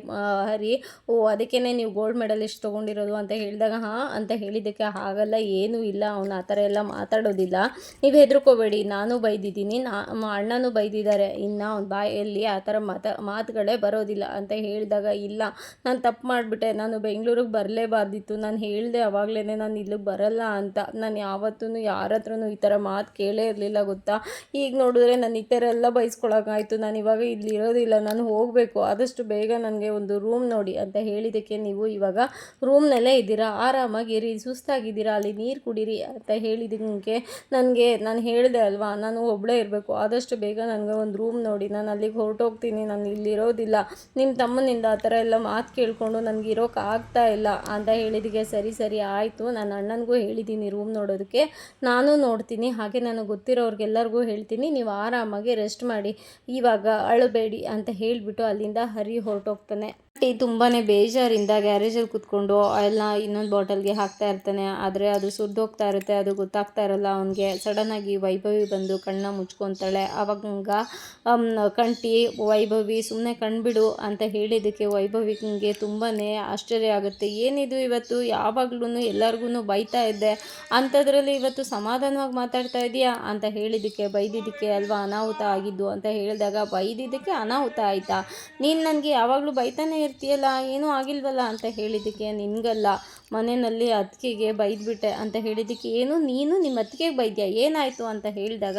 ಹರಿ ಓ ಅದಕ್ಕೇ ನೀವು ಗೋಲ್ಡ್ ಮೆಡಲ್ ಎಷ್ಟು ತೊಗೊಂಡಿರೋದು ಅಂತ ಹೇಳಿದಾಗ, ಹಾಂ, ಅಂತ ಹೇಳಿದ್ದಕ್ಕೆ ಆಗಲ್ಲ, ಏನೂ ಇಲ್ಲ, ಅವನು ಆ ಥರ ಎಲ್ಲ ಮಾತಾಡೋದಿಲ್ಲ. ನೀವು ಹೆದರ್ಕೋಬೇಡಿ, ನಾನು ಬೈದಿದ್ದೀನಿ, ನಾ ಅಣ್ಣನೂ ಬೈದಿದ್ದಾರೆ ಇನ್ನು ಅವ್ನ ಬಾಯಲ್ಲಿ ಆ ಥರ ಮಾತ, ಮಾತುಗಳೇ ಬರೋದಿಲ್ಲ ಅಂತ ಹೇಳಿದಾಗ, ಇಲ್ಲ, ನಾನು ತಪ್ಪು ಮಾಡಿಬಿಟ್ಟೆ, ನಾನು ಬೆಂಗಳೂರಿಗೆ ಬರಲೇಬಾರ್ದಿತ್ತು, ನಾನು ಹೇಳಿದೆ ಅವಾಗಲೇ ನಾನು ಇಲ್ಲಿಗೆ ಬರಲ್ಲ ಅಂತ, ನಾನು ಯಾವತ್ತೂ ಯಾರ ಹತ್ರನೂ ಈ ಥರ ಮಾತು ಕೇಳೇ ಇರಲಿಲ್ಲ ಗೊತ್ತಾ? ಈಗ ನೋಡಿದ್ರೆ ನಾನು ಈ ಥರ ಎಲ್ಲ ಬಯಸ್ಕೊಳಕಾಯಿತು ನಾನು ಇವಾಗ ಇಲ್ಲಿ ಇರೋದಿಲ್ಲ, ನಾನು ಹೋಗಬೇಕು, ಆದಷ್ಟು ಬೇಗ ನನಗೆ ಒಂದು ರೂಮ್ ನೋಡಿ ಅಂತ ಹೇಳಿದ್ದಕ್ಕೆ ನೀವು ಇವಾಗ ರೂಮ್ನಲ್ಲೇ ಇದ್ದೀರಾ ಆರಾಮಾಗಿರಿ ಸುಸ್ತಾಗಿದ್ದೀರಾ, ಅಲ್ಲಿ ನೀರು ಕುಡೀರಿ ಅಂತ ಹೇಳಿದ್ದಕ್ಕೆ ನನಗೆ, ನಾನು ಹೇಳಿದೆ ಅಲ್ವಾ, ನಾನು ಒಬ್ಬಳೇ ಇರಬೇಕು, ಆದಷ್ಟು ಬೇಗ ನನಗೆ ಒಂದು ನೋಡಿ, ನಾನು ಅಲ್ಲಿಗೆ ಹೊರಟೋಗ್ತೀನಿ, ನಾನು ಇಲ್ಲಿರೋದಿಲ್ಲ. ನಿಮ್ಮ ತಮ್ಮನಿಂದ ಆ ಥರ ಎಲ್ಲ ಮಾತು ಕೇಳಿಕೊಂಡು ನನಗೆ ಇರೋಕೆ ಆಗ್ತಾ ಇಲ್ಲ ಅಂತ ಹೇಳಿದಿಗೆ, ಸರಿ ಸರಿ, ಆಯಿತು. ನಾನು ಅಣ್ಣನಿಗೂ ಹೇಳಿದ್ದೀನಿ ರೂಮ್ ನೋಡೋದಕ್ಕೆ. ನಾನು ನೋಡ್ತೀನಿ. ಹಾಗೆ ನನಗೆ ಗೊತ್ತಿರೋರಿಗೆಲ್ಲರಿಗೂ ಹೇಳ್ತೀನಿ. ನೀವು ಆರಾಮಾಗಿ ರೆಸ್ಟ್ ಮಾಡಿ. ಇವಾಗ ಅಳಬೇಡಿ ಅಂತ ಹೇಳಿಬಿಟ್ಟು ಅಲ್ಲಿಂದ ಹರಿ ಹೊರಟೋಗ್ತಾನೆ. ಟಿ ತುಂಬಾ ಬೇಜಾರಿಂದ ಗ್ಯಾರೇಜಲ್ಲಿ ಕೂತ್ಕೊಂಡು ಆಯಿಲ್ನ ಇನ್ನೊಂದು ಬಾಟಲ್ಗೆ ಹಾಕ್ತಾ ಇರ್ತಾನೆ. ಆದರೆ ಅದು ಸುರಿದೋಗ್ತಾ ಇರುತ್ತೆ, ಅದು ಗೊತ್ತಾಗ್ತಾ ಇರಲ್ಲ. ಅವನಿಗೆ ಸಡನ್ನಾಗಿ ವೈಭವಿ ಬಂದು ಕಣ್ಣ ಮುಚ್ಕೊತಾಳೆ. ಅವಾಗ ಕಂಟಿ ವೈಭವಿ ಸುಮ್ಮನೆ ಕಣ್ಬಿಡು ಅಂತ ಹೇಳಿದ್ದಕ್ಕೆ ವೈಭವಿಗೆ ತುಂಬಾ ಆಶ್ಚರ್ಯ ಆಗುತ್ತೆ. ಏನಿದು ಇವತ್ತು? ಯಾವಾಗ್ಲೂ ಎಲ್ಲರಿಗೂ ಬೈತಾ ಇದ್ದೆ. ಅಂಥದ್ರಲ್ಲಿ ಇವತ್ತು ಸಮಾಧಾನವಾಗಿ ಮಾತಾಡ್ತಾ ಇದೆಯಾ ಅಂತ ಹೇಳಿದ್ದಕ್ಕೆ, ಬೈದಿದ್ದಕ್ಕೆ ಅಲ್ವಾ ಅನಾಹುತ ಆಗಿದ್ದು ಅಂತ ಹೇಳಿದಾಗ, ಬೈದಿದ್ದಕ್ಕೆ ಅನಾಹುತ ಆಯಿತಾ? ನೀನು ನನಗೆ ಯಾವಾಗಲೂ ಬೈತಾನೆ ಇರ್ತೀಯಲ್ಲ, ಏನೂ ಆಗಿಲ್ವಲ್ಲ ಅಂತ ಹೇಳಿದ್ದಕ್ಕೆ ನಿನಗಲ್ಲ. ಮನೆಯಲ್ಲಿ ಅತ್ತಿಗೆಗೆ ಬೈದ್ಬಿಟ್ಟೆ ಅಂತ ಹೇಳಿದ್ದಕ್ಕೆ, ಏನು, ನೀನು ನಿಮ್ಮ ಅತ್ತಿಗೆಗೆ ಬೈದ್ಯಾ? ಏನಾಯಿತು? ಅಂತ ಹೇಳಿದಾಗ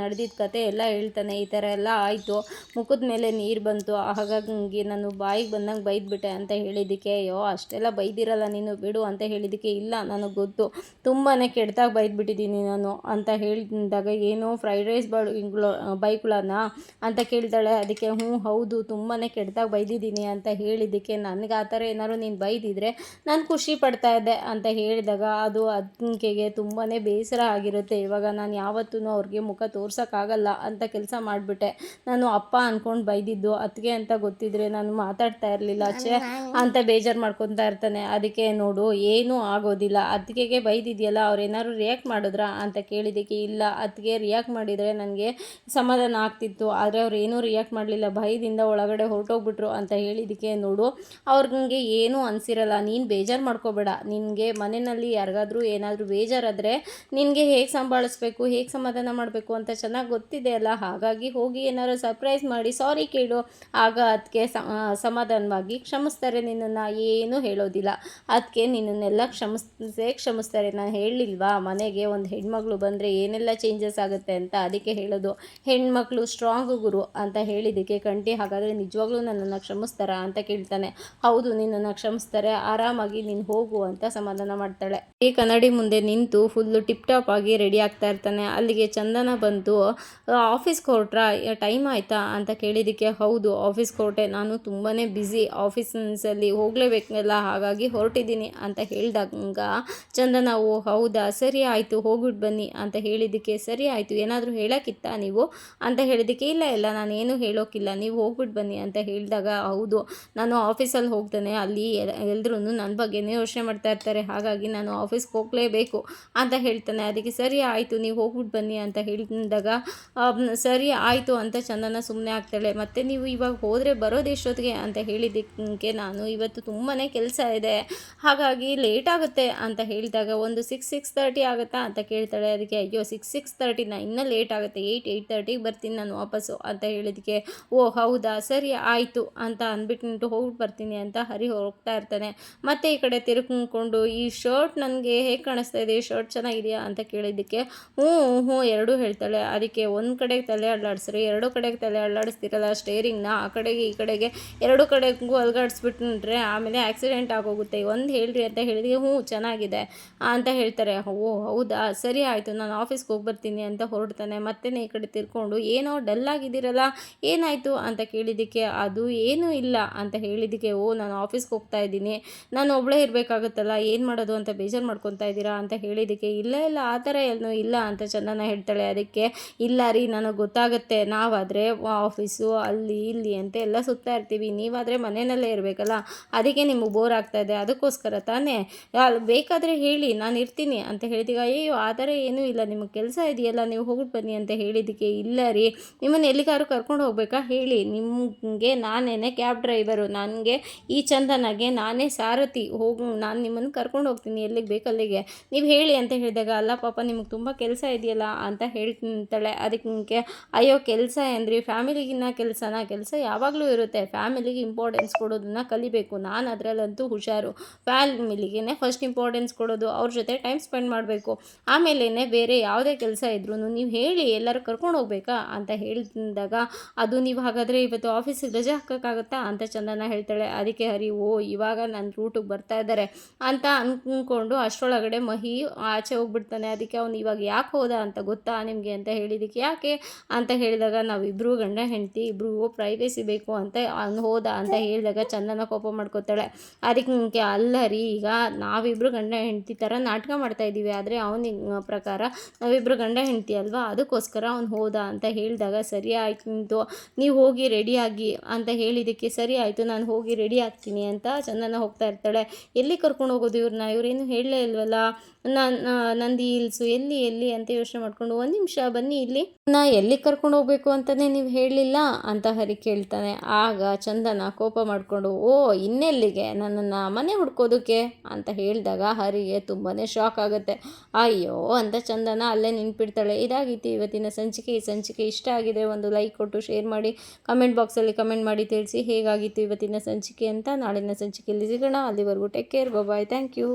ನಡೆದಿದ್ದ ಕತೆ ಎಲ್ಲ ಹೇಳ್ತಾನೆ, ಈ ಥರ ಎಲ್ಲ ಆಯಿತು. ಮುಖದ ಮೇಲೆ ನೀರು ಬಂತು. ಹಾಗಾಗಿ ನಾನು ಬಾಯಿಗೆ ಬಂದಂಗೆ ಬೈದ್ಬಿಟ್ಟೆ ಅಂತ ಹೇಳಿದ್ದಕ್ಕೆ, ಅಯ್ಯೋ, ಅಷ್ಟೆಲ್ಲ ಬೈದಿರಲ್ಲ ನೀನು, ಬಿಡು ಅಂತ ಹೇಳಿದ್ದಕ್ಕೆ, ಇಲ್ಲ, ನನಗೆ ಗೊತ್ತು. ತುಂಬಾ ಕೆಡ್ದಾಗ ಬೈದ್ಬಿಟ್ಟಿದ್ದೀನಿ ನಾನು ಅಂತ ಹೇಳಿದಾಗ, ಏನು ಫ್ರೈಡ್ ರೈಸ್ ಬಾಳು ಬೈಕುಳನ? ಅಂತ ಕೇಳ್ತಾಳೆ. ಅದಕ್ಕೆ, ಹ್ಞೂ, ಹೌದು ತುಂಬಾ ಕೆಡ್ದಾಗ ಬೈದಿದ್ದೀನಿ ಅಂತ ಹೇಳಿದ್ದಕ್ಕೆ ನನಗೆ ಆ ಥರ ಏನಾದ್ರು ನೀನು ಬೈದಿದ್ರೆ ನಾನು ಖುಷಿ ಪಡ್ತಾ ಇದ್ದೆ ಅಂತ ಹೇಳಿದಾಗ ಅದು ಅತ್ತಿಗೆಗೆ ತುಂಬಾ ಬೇಸರ ಆಗಿರುತ್ತೆ. ಇವಾಗ ನಾನು ಯಾವತ್ತೂ ಅವ್ರಿಗೆ ಮುಖ ತೋರ್ಸೋಕ್ಕಾಗಲ್ಲ ಅಂತ ಕೆಲಸ ಮಾಡಿಬಿಟ್ಟೆ. ನಾನು ಅಪ್ಪ ಅಂದ್ಕೊಂಡು ಬೈದಿದ್ದು, ಅತ್ತಿಗೆ ಅಂತ ಗೊತ್ತಿದ್ರೆ ನಾನು ಮಾತಾಡ್ತಾ ಇರಲಿಲ್ಲ, ಅಚ್ಚೆ ಅಂತ ಬೇಜಾರು ಮಾಡ್ಕೊತಾ ಇರ್ತಾನೆ. ಅದಕ್ಕೆ ನೋಡು, ಏನೂ ಆಗೋದಿಲ್ಲ. ಅತ್ತಿಗೆಗೆ ಬೈದಿದೆಯಲ್ಲ, ಅವ್ರು ಏನಾದ್ರು ರಿಯಾಕ್ಟ್ ಮಾಡಿದ್ರಾ ಅಂತ ಕೇಳಿದ್ದಕ್ಕೆ ಇಲ್ಲ. ಅತ್ತಿಗೆ ರಿಯಾಕ್ಟ್ ಮಾಡಿದರೆ ನನಗೆ ಸಮಾಧಾನ ಆಗ್ತಿತ್ತು. ಆದರೆ ಅವ್ರು ಏನೂ ರಿಯಾಕ್ಟ್ ಮಾಡಲಿಲ್ಲ. ಭಯದಿಂದ ಒಳಗಡೆ ಹೊರಟೋಗ್ಬಿಟ್ರು ಅಂತ ಹೇಳಿದ್ದಕ್ಕೆ ನೋಡು. ಅವ್ರಿಗೆ ಏನೂ ಅನಿಸಿರಲ್ಲ. ನೀನು ಬೇಜಾರು ಮಾಡ್ಕೋಬೇಡ. ನಿನಗೆ ಮನೆಯಲ್ಲಿ ಯಾರಿಗಾದರೂ ಏನಾದರೂ ಬೇಜಾರಾದರೆ ನಿನಗೆ ಹೇಗೆ ಸಂಭಾಳಿಸ್ಬೇಕು, ಹೇಗೆ ಸಮಾಧಾನ ಮಾಡಬೇಕು ಅಂತ ಚೆನ್ನಾಗಿ ಗೊತ್ತಿದೆ ಅಲ್ಲ. ಹಾಗಾಗಿ ಹೋಗಿ ಏನಾದರೂ ಸರ್ಪ್ರೈಸ್ ಮಾಡಿ ಸಾರಿ ಕೇಳು. ಆಗ ಅದಕ್ಕೆ ಸಮಾಧಾನವಾಗಿ ಕ್ಷಮಿಸ್ತಾರೆ ನಿನ್ನನ್ನು. ಏನೂ ಹೇಳೋದಿಲ್ಲ. ಅದಕ್ಕೆ ನಿನ್ನನ್ನೆಲ್ಲ ಕ್ಷಮಿಸೇ ಕ್ಷಮಿಸ್ತಾರೆ. ನಾನು ಹೇಳಿಲ್ವಾ ಮನೆಗೆ ಒಂದು ಹೆಣ್ಮಗಳು ಬಂದರೆ ಏನೆಲ್ಲ ಚೇಂಜಸ್ ಆಗುತ್ತೆ ಅಂತ ಅದಕ್ಕೆ ಹೇಳೋದು. ಹೆಣ್ಮಕ್ಳು ಸ್ಟ್ರಾಂಗ್ ಗುರು ಅಂತ ಹೇಳಿದ್ದಕ್ಕೆ ಕಂಟಿ ಹಾಗಾದರೆ ನಿಜವಾಗ್ಲೂ ನನ್ನನ್ನು ಕ್ಷಮಿಸ್ತಾರಾ ಅಂತ ಕೇಳ್ತಾನೆ. ಹೌದು, ನಿನ್ನನ್ನು ಕ್ಷಮಿಸ್ತಾರೆ, ಆರಾಮಾಗಿ ನೀನು ಹೋಗು ಅಂತ ಸಮಾಧಾನ ಮಾಡ್ತಾಳೆ. ಈ ಕನ್ನಡಿ ಮುಂದೆ ನಿಂತು ಫುಲ್ಲು ಟಿಪ್ ಟಾಪ್ ಆಗಿ ರೆಡಿ ಆಗ್ತಾ ಇರ್ತಾನೆ. ಅಲ್ಲಿಗೆ ಚಂದನ ಬಂತು ಆಫೀಸ್ ಹೊರಟ್ರಾ ಟೈಮ್ ಆಯಿತಾ ಅಂತ ಕೇಳಿದ್ದಕ್ಕೆ ಹೌದು ಆಫೀಸ್ ಹೊರಟೆ ನಾನು ತುಂಬಾ ಬ್ಯುಸಿ ಆಫೀಸಲ್ಲಿ ಹೋಗಲೇಬೇಕಲ್ಲ, ಹಾಗಾಗಿ ಹೊರಟಿದ್ದೀನಿ ಅಂತ ಹೇಳಿದಾಗ ಚಂದನ, ಓ ಹೌದಾ, ಸರಿ ಆಯಿತು ಹೋಗ್ಬಿಟ್ಟು ಬನ್ನಿ ಅಂತ ಹೇಳಿದ್ದಕ್ಕೆ ಸರಿ ಆಯಿತು, ಏನಾದರೂ ಹೇಳೋಕ್ಕಿತ್ತ ನೀವು? ಅಂತ ಹೇಳಿದ್ದಕ್ಕೆ ಇಲ್ಲ ಇಲ್ಲ, ನಾನೇನು ಹೇಳೋಕ್ಕಿಲ್ಲ ನೀವು ಹೋಗ್ಬಿಟ್ಟು ಬನ್ನಿ ಅಂತ ಹೇಳಿದಾಗ, ಹೌದು ನಾನು ಆಫೀಸಲ್ಲಿ ಹೋಗ್ತೇನೆ, ಅಲ್ಲಿ ಎಲ್ಲರೂ ನನ್ನ ಬಗ್ಗೆನೇ ಯೋಚನೆ ಮಾಡ್ತಾ ಇರ್ತಾರೆ. ಹಾಗಾಗಿ ನಾನು ಆಫೀಸ್ಗೆ ಹೋಗಲೇಬೇಕು ಅಂತ ಹೇಳ್ತಾನೆ. ಅದಕ್ಕೆ ಸರಿ ಆಯಿತು, ನೀವು ಹೋಗ್ಬಿಟ್ಟು ಬನ್ನಿ ಅಂತ ಹೇಳಿದಾಗ ಸರಿ ಆಯಿತು ಅಂತ ಚಂದನ ಸುಮ್ಮನೆ ಆಗ್ತಾಳೆ. ಮತ್ತು ನೀವು ಇವಾಗ ಹೋದರೆ ಬರೋದು ಎಷ್ಟೊತ್ತಿಗೆ ಅಂತ ಹೇಳಿದ್ದಕ್ಕೆ ನಾನು ಇವತ್ತು ತುಂಬಾ ಕೆಲಸ ಇದೆ. ಹಾಗಾಗಿ ಲೇಟ್ ಆಗುತ್ತೆ ಅಂತ ಹೇಳಿದಾಗ ಒಂದು ಸಿಕ್ಸ್ ಸಿಕ್ಸ್ ತರ್ಟಿ ಆಗುತ್ತಾ ಅಂತ ಕೇಳ್ತಾಳೆ. ಅದಕ್ಕೆ ಅಯ್ಯೋ ಸಿಕ್ಸ್ ಸಿಕ್ಸ್ ತರ್ಟಿನ ಇನ್ನೂ ಲೇಟ್ ಆಗುತ್ತೆ. ಏಯ್ಟ್ ಏಯ್ಟ್ ತರ್ಟಿಗೆ ಬರ್ತೀನಿ ನಾನು ವಾಪಸ್ಸು ಅಂತ ಹೇಳಿದ್ದಕ್ಕೆ, ಓ, ಹೌದಾ? ಸರಿ ಆಯಿತು ಅಂತ ಅಂದ್ಬಿಟ್ಟು ಹೋಗ್ಬಿಟ್ಟು ಬರ್ತೀನಿ ಅಂತ ಹರಿ ಹೋಗ್ತಾ ಇರ್ತಾನೆ. ಮತ್ತು ಈ ಕಡೆ ತಿರುಗಿಕೊಂಡು ಈ ಶರ್ಟ್ ನನಗೆ ಹೇಗೆ ಕಾಣಿಸ್ತಾ ಇದೆ? ಈ ಶರ್ಟ್ ಚೆನ್ನಾಗಿದೆಯಾ? ಅಂತ ಕೇಳಿದ್ದಕ್ಕೆ, ಹ್ಞೂ ಹ್ಞೂ, ಎರಡೂ ಹೇಳ್ತಾಳೆ. ಅದಕ್ಕೆ ಒಂದು ಕಡೆಗೆ ತಲೆ ಅಲ್ಲಾಡಿಸ್ರಿ, ಎರಡು ಕಡೆಗೆ ತಲೆ ಅಲ್ಲಾಡಿಸ್ತಿರಲ್ಲ ಸ್ಟೇರಿಂಗ್ನ ಆ ಕಡೆಗೆ ಈ ಕಡೆಗೆ ಎರಡು ಕಡೆಗೂ ಅಲ್ಗಾಡಿಸ್ಬಿಟ್ರೆ ಆಮೇಲೆ ಆಕ್ಸಿಡೆಂಟ್ ಆಗೋಗುತ್ತೆ. ಒಂದು ಹೇಳ್ರಿ ಅಂತ ಹೇಳಿದ್ರೆ ಹ್ಞೂ, ಚೆನ್ನಾಗಿದೆ, ಅಂತ ಹೇಳ್ತಾರೆ. ಓ, ಹೌದಾ? ಸರಿ ಆಯಿತು, ನಾನು ಆಫೀಸ್ಗೆ ಹೋಗಿ ಬರ್ತೀನಿ, ಅಂತ ಹೊರಡ್ತಾನೆ. ಮತ್ತೆ ಈ ಕಡೆ ತಿರ್ಕೊಂಡು, ಏನೋ ಡಲ್ ಆಗಿದ್ದೀರಲ್ಲ ಏನಾಯಿತು? ಅಂತ ಕೇಳಿದ್ದಕ್ಕೆ, ಅದು ಏನೂ ಇಲ್ಲ, ಅಂತ ಹೇಳಿದ್ದಕ್ಕೆ, ಓ, ನಾನು ಆಫೀಸ್ಗೆ ಹೋಗ್ತಾ ಇದ್ದೀನಿ, ನಾನು ಒಬ್ಬಳೇ ಇರಬೇಕಾಗುತ್ತಲ್ಲ, ಏನು ಮಾಡೋದು ಅಂತ ಬೇಜಾರು ಮಾಡ್ಕೊತಾ ಇದ್ದೀರಾ ಅಂತ ಹೇಳಿದ್ದಕ್ಕೆ, ಇಲ್ಲ ಇಲ್ಲ, ಆ ಥರ ಏನೂ ಇಲ್ಲ ಅಂತ ಚಂದನ ಹೇಳ್ತಾಳೆ. ಅದಕ್ಕೆ, ಇಲ್ಲ ರೀ, ನನಗೆ ಗೊತ್ತಾಗುತ್ತೆ, ನಾವಾದರೆ ಆಫೀಸು, ಅಲ್ಲಿ, ಇಲ್ಲಿ ಅಂತ ಎಲ್ಲ ಸುತ್ತಾ ಇರ್ತೀವಿ, ನೀವಾದರೆ ಮನೆಯಲ್ಲೇ ಇರಬೇಕಲ್ಲ, ಅದಕ್ಕೆ ನಿಮಗೆ ಬೋರ್ ಆಗ್ತಾ ಇದೆ, ಅದಕ್ಕೋಸ್ಕರ ತಾನೇ ಬೇಕಾದರೆ ಹೇಳಿ, ನಾನು ಇರ್ತೀನಿ ಅಂತ ಹೇಳಿದಾಗ ಅಯ್ಯೋ ಆ ಥರ ಏನೂ ಇಲ್ಲ, ನಿಮಗೆ ಕೆಲಸ ಇದೆಯಲ್ಲ, ನೀವು ಹೋಗ್ಬಿಟ್ಟು ಬನ್ನಿ ಅಂತ ಹೇಳಿದ್ದಕ್ಕೆ, ಇಲ್ಲ ರೀ, ನಿಮ್ಮನ್ನು ಎಲ್ಲಿಗಾರು ಕರ್ಕೊಂಡು ಹೋಗ್ಬೇಕಾ? ಹೇಳಿ, ನಿಮಗೆ ನಾನೇನೆ ಕ್ಯಾಬ್ ಡ್ರೈವರು ನನಗೆ ಈ ಚಂದನಾಗೆ ನಾನೇ ಸಾರಥಿ. ಹೋಗು, ನಾನು ನಿಮ್ಮನ್ನು ಕರ್ಕೊಂಡು ಹೋಗ್ತೀನಿ ಎಲ್ಲಿಗೆ ಬೇಕು ಅಲ್ಲಿಗೆ ನೀವು ಹೇಳಿ, ಅಂತ ಹೇಳಿದಾಗ, ಅಲ್ಲ ಪಾಪ, ನಿಮಗೆ ತುಂಬ ಕೆಲಸ ಇದೆಯಲ್ಲ, ಅಂತ ಹೇಳ್ತಾಳೆ. ಅದಕ್ಕೆ, ಅಯ್ಯೋ, ಕೆಲಸ ಏನ್ರಿ? ಫ್ಯಾಮಿಲಿಗಿನ್ನ ಕೆಲಸನ? ಕೆಲಸ ಯಾವಾಗಲೂ ಇರುತ್ತೆ. ಫ್ಯಾಮಿಲಿಗೆ ಇಂಪಾರ್ಟೆನ್ಸ್ ಕೊಡೋದನ್ನ ಕಲಿಬೇಕು. ನಾನು ಅದರಲ್ಲಂತೂ ಹುಷಾರು. ಫ್ಯಾಮಿಲಿಗೆ ಫಸ್ಟ್ ಇಂಪಾರ್ಟೆನ್ಸ್ ಕೊಡೋದು, ಅವ್ರ ಜೊತೆ ಟೈಮ್ ಸ್ಪೆಂಡ್ ಮಾಡಬೇಕು. ಆಮೇಲೆ ಬೇರೆ ಯಾವುದೇ ಕೆಲಸ ಇದ್ರೂ ನೀವು ಹೇಳಿ, ಎಲ್ಲರೂ ಕರ್ಕೊಂಡು ಹೋಗ್ಬೇಕಾ? ಅಂತ ಹೇಳಿದಾಗ ಅದು ನೀವು ಹಾಗಾದರೆ ಇವತ್ತು ಆಫೀಸಿಗೆ ರಜೆ ಹಾಕೋಕ್ಕಾಗತ್ತಾ? ಅಂತ ಚಂದನ ಹೇಳ್ತಾಳೆ, ಅದಕ್ಕೆ ಹರಿ, ಓ, ಇವಾಗ ನನ್ನ ರೂಟಿಗೆ ಬರ್ತಾ ಇದ್ದಾರೆ ಅಂತ ಅಂದ್ಕೊಂಡು ಅಷ್ಟರೊಳಗಡೆ ಮಹಿ ಆಚೆ ಹೋಗ್ಬಿಡ್ತಾನೆ. ಅದಕ್ಕೆ ಅವ್ನು ಇವಾಗ ಯಾಕೆ ಹೋದ ಅಂತ ಗೊತ್ತಾ ನಿಮಗೆ? ಅಂತ ಹೇಳಿದಕ್ಕೆ, ಯಾಕೆ? ಅಂತ ಹೇಳಿದಾಗ ನಾವಿಬ್ಬರು ಗಂಡ ಹೆಂಡತಿ ಓ ಪ್ರೈವೇಸಿ ಬೇಕು ಅಂತ ಅವ್ನು ಹೋದ ಅಂತ ಹೇಳಿದಾಗ ಚಂದನ ಕೋಪ ಮಾಡ್ಕೋತಾಳೆ. ಅದಕ್ಕೆ ಅಲ್ಲ ರೀ ಈಗ ನಾವಿಬ್ಬರು ಗಂಡ ಹೆಂಡ್ತಿ ಥರ ನಾಟಕ ಮಾಡ್ತಾ ಇದ್ದೀವಿ ಆದರೆ ಅವನ ಪ್ರಕಾರ ನಾವಿಬ್ಬರು ಗಂಡ ಹೆಂಡ್ತಿ ಅಲ್ವಾ? ಅದಕ್ಕೋಸ್ಕರ ಅವ್ನು ಹೋದ ಅಂತ ಹೇಳಿದಾಗ, ಸರಿ ಆಯ್ತು, ನೀವು ಹೋಗಿ ರೆಡಿಯಾಗಿ ಅಂತ ಹೇಳಿದ್ದಕ್ಕೆ ಸರಿ ಆಯಿತು, ನಾನು ಹೋಗಿ ರೆಡಿ ಆಗ್ತೀನಿ ಅಂತ ಚಂದನ ಹೋಗ್ತಾ ಇರ್ತಾಳೆ. ಎಲ್ಲಿ ಕರ್ಕೊಂಡು ಹೋಗೋದು ಇವ್ರನ್ನ? ಇವ್ರೇನು ಹೇಳಲೇ ಇಲ್ವಲ್ಲ? ನಾನು ನಂದಿ ಹಿಲ್ಸು ಎಲ್ಲಿ ಎಲ್ಲಿ ಅಂತ ಯೋಚನೆ ಮಾಡ್ಕೊಂಡು ಒಂದು ನಿಮಿಷ ಬನ್ನಿ ಇಲ್ಲಿ. ನಾ ಎಲ್ಲಿ ಕರ್ಕೊಂಡು ಹೋಗ್ಬೇಕು ಅಂತಲೇ ನೀವು ಹೇಳಲಿಲ್ಲ ಅಂತ ಹರಿ ಕೇಳ್ತಾನೆ. ಆಗ ಚಂದನ ಕೋಪ ಮಾಡಿಕೊಂಡು, ಓ, ಇನ್ನೆಲ್ಲಿಗೆ? ನನ್ನನ್ನು ಮನೆ ಹುಡ್ಕೋದಕ್ಕೆ? ಅಂತ ಹೇಳಿದಾಗ ಹರಿಗೆ ತುಂಬಾ ಶಾಕ್ ಆಗುತ್ತೆ. ಅಯ್ಯೋ, ಅಂತ ಚಂದನ ಅಲ್ಲೇ ನಿಂತ್ಬಿಡ್ತಾಳೆ. ಇದಾಗಿತ್ತು ಇವತ್ತಿನ ಸಂಚಿಕೆ? ಈ ಸಂಚಿಕೆ ಇಷ್ಟ ಆಗಿದೆ? ಒಂದು ಲೈಕ್ ಕೊಟ್ಟು ಶೇರ್ ಮಾಡಿ ಕಮೆಂಟ್ ಬಾಕ್ಸಲ್ಲಿ ಕಮೆಂಟ್ ಮಾಡಿ ತಿಳಿಸಿ ಹೇಗಾಗಿತ್ತು ಇವತ್ತಿನ ಸಂಚಿಕೆ ಅಂತ ನಾಳಿನ ಸಂಚಿಕೆಯಲ್ಲಿ ಸಿಗೋಣ. ಅಲ್ಲಿವರೆಗೂ take care bye thank you